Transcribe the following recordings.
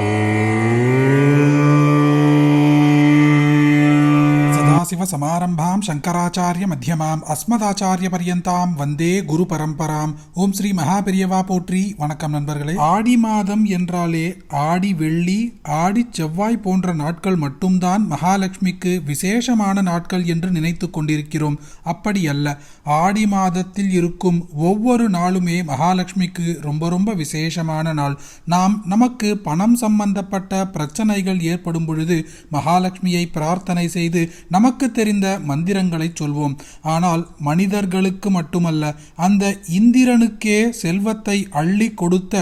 Oh. சமாரம்பாம் Shankaracharya மத்தியமாம் அஸ்மதாச்சாரிய பரியந்தாம் வந்தே குரு பரம்பராம் ஓம் ஸ்ரீ மகாபெரியவா போற்றி வணக்கம் நண்பர்களே. ஆடி மாதம் என்றாலே ஆடி வெள்ளி ஆடி செவ்வாய் போன்ற நாட்கள் மட்டும்தான் மகாலட்சுமிக்கு விசேஷமான நாட்கள் என்று நினைத்து கொண்டிருக்கிறோம். அப்படி அல்ல ஆடி மாதத்தில் இருக்கும் ஒவ்வொரு நாளுமே மகாலட்சுமிக்கு ரொம்ப ரொம்ப விசேஷமான நாள். நாம் நமக்கு பணம் சம்பந்தப்பட்ட பிரச்சனைகள் ஏற்படும் பொழுது மகாலட்சுமியை பிரார்த்தனை செய்து நமக்கு தெரிந்த மந்திரங்களை சொல்வோம். ஆனால் மனிதர்களுக்கு மட்டுமல்ல அந்த இந்திரனுக்கே செல்வத்தை அள்ளி கொடுத்த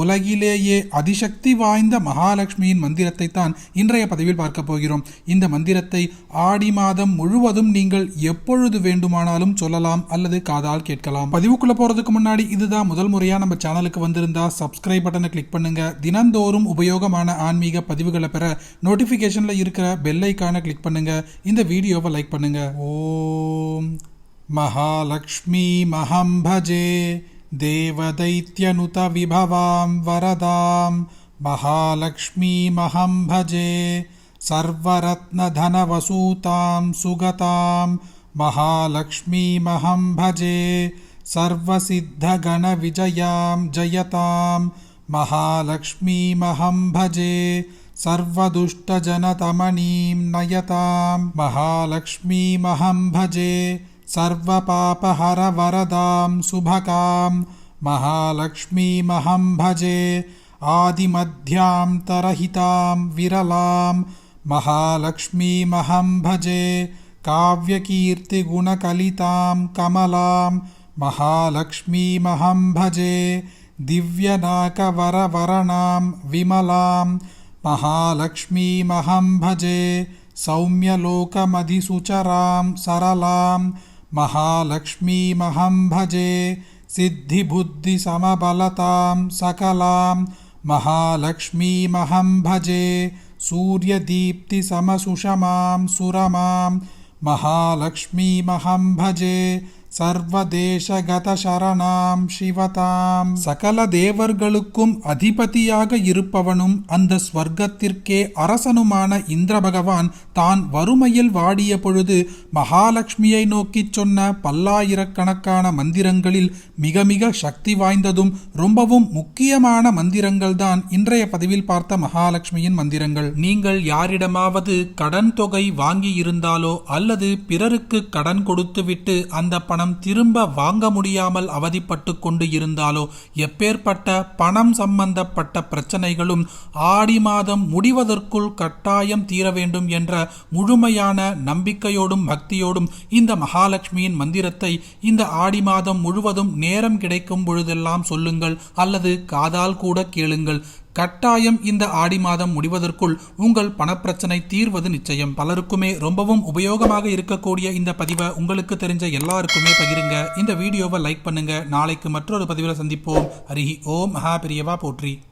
உலகிலேயே அதிசக்தி வாய்ந்த மகாலட்சுமியின் மந்திரத்தை தான் இன்றைய பதிவில் பார்க்க போகிறோம். இந்த மந்திரத்தை ஆடி மாதம் முழுவதும் நீங்கள் எப்பொழுது வேண்டுமானாலும் சொல்லலாம் அல்லது காதால் கேட்கலாம். பதிவுக்குள்ள போறதுக்கு முன்னாடி இதுதான் முதல் முறையா நம்ம சேனலுக்கு வந்திருந்தா சப்ஸ்கிரைப் பட்டனை கிளிக் பண்ணுங்க. தினந்தோறும் உபயோகமான ஆன்மீக பதிவுகளை பெற நோட்டிபிகேஷன்ல இருக்கிற பெல் ஐக்கானை கிளிக் பண்ணுங்க. இந்த வீடியோ வீடியோவை லைக் பண்ணுங்க ஓம் மகாலக்ஷ்மி மகம் பஜே देवदैत्यनुत विभवां वरदां महालक्ष्मीमहं भजे सर्वरत्नधनवसूतां सुगतां महालक्ष्मीमहं भजे सर्वसिद्धगणविजयां जयतां महालक्ष्मीमहं भजे सर्वदुष्टजनतमनीं नयतां महालक्ष्मीमहं भजे सर्वपापहरवरदां शुभकां महालक्ष्मीमहं भजे आदिमध्यान्तरहितां विरलां महालक्ष्मीमहं भजे काव्यकीर्तिगुणकलितां कमलां महालक्ष्मीमहं भजे दिव्यनाकवरवरणां विमलां महालक्ष्मीमहं भजे सौम्यलोकमधिसुचरां सरलां महालक्ष्मीमहं भजे सिद्धिबुद्धिसमबलतां सकलां महालक्ष्मीमहं भजे सूर्यदीप्तिसमसुषमां सुरमां महालक्ष्मीमहं भजे சர்வதேசகதசரணாம் சிவதாம். சகல தேவர்களுக்கும் அதிபதியாக இருப்பவனும் அந்த ஸ்வர்க்கத்திற்கே அரசனுமான இந்திர பகவான் தான் வறுமையில் வாடிய பொழுது மகாலட்சுமியை நோக்கிச் சொன்ன பல்லாயிரக்கணக்கான மந்திரங்களில் மிக மிக சக்தி வாய்ந்ததும் ரொம்பவும் முக்கியமான மந்திரங்கள் தான் இன்றைய பதிவில் பார்த்த மகாலட்சுமியின் மந்திரங்கள். நீங்கள் யாரிடமாவது கடன் தொகை வாங்கி இருந்தாலோ அல்லது பிறருக்கு கடன் கொடுத்துவிட்டு அந்த பணம் பணம் திரும்ப வாங்க முடியாமல் அவதிப்பட்டு கொண்டு இருந்தாலோ எப்பேற்பட்ட பணம் சம்பந்தப்பட்ட பிரச்சனைகளும் ஆடி மாதம் முடிவதற்குள் கட்டாயம் தீர வேண்டும் என்ற முழுமையான நம்பிக்கையோடும் பக்தியோடும் இந்த மகாலட்சுமியின் மந்திரத்தை இந்த ஆடி மாதம் முழுவதும் நேரம் கிடைக்கும் பொழுதெல்லாம் சொல்லுங்கள் அல்லது காதால் கூட கேளுங்கள். கட்டாயம் இந்த ஆடி மாதம் முடிவதற்குள் உங்கள் பணப்பிரச்சனை தீர்வது நிச்சயம். பலருக்குமே ரொம்பவும் உபயோகமாக இருக்கக்கூடிய இந்த பதிவை உங்களுக்கு தெரிஞ்ச எல்லாருக்குமே பகிருங்க. இந்த வீடியோவை லைக் பண்ணுங்க. நாளைக்கு மற்றொரு பதிவில் சந்திப்போம். ஹரிஹி ஓம். மகா பெரியவா போற்றி.